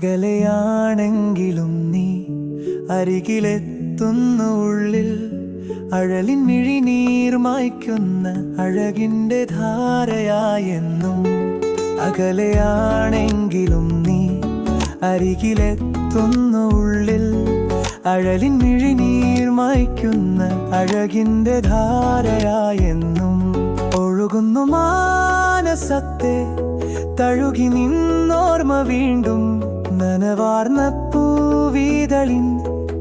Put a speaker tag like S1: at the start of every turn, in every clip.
S1: അകലെയാണെങ്കിലും നീ അരികിലെത്തുന്ന ഉള്ളിൽ അഴലിൻ മിഴിനീർ മായ്ക്കുന്ന അഴകിന്റെ ധാരയായെന്നും അകലെയാണെങ്കിലും നീ അരികിലെത്തുന്ന ഉള്ളിൽ അഴലിൻ മിഴിനീർ മായ്ക്കുന്ന അഴകിന്റെ ധാരയായെന്നും ഒഴുകുന്നു മാനസത്തെ തഴുകി നിന്നോർമ്മ വീണ്ടും നനവാർന്ന പൂവീതളിൻ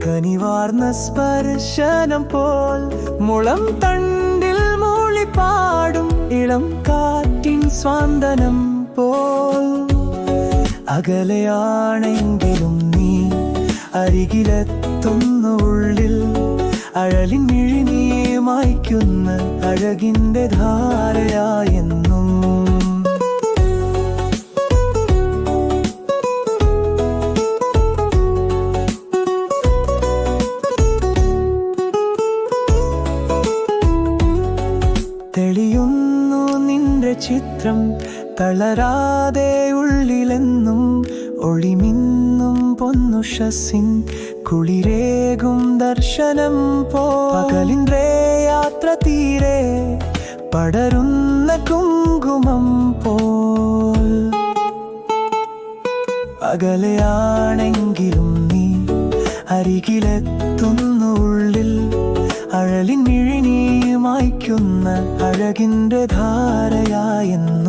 S1: കനിവാർന്ന സ്പർശനം പോൽ മുളം തണ്ടിൽ മൂളിപ്പാടും ഇളം കാറ്റിൻ സ്വാന്തനം പോൽ. അകലെയാണെങ്കിലും നീ അരികിലെത്തുന്നു ഉള്ളിൽ അഴലിൻ മിഴിനീ മായ്ക്കുന്ന അഴകിന്റെ ധാരയായെന്നും നിന്റെ ചിത്രം തളരാതെ ഉള്ളിലെന്നും ഒളിമിന്നും പൊന്നുഷസിൻ കുളിരേകും ദർശനം പോ. പകലിന്റെ യാത്ര തീരെ പടരുന്ന കുങ്കുമം പോ അകലെയാണെങ്കിലും നീ അരികിലെത്തുന്നു. മിഴിനീ അഴകിന്റെ ധാരയായെന്നും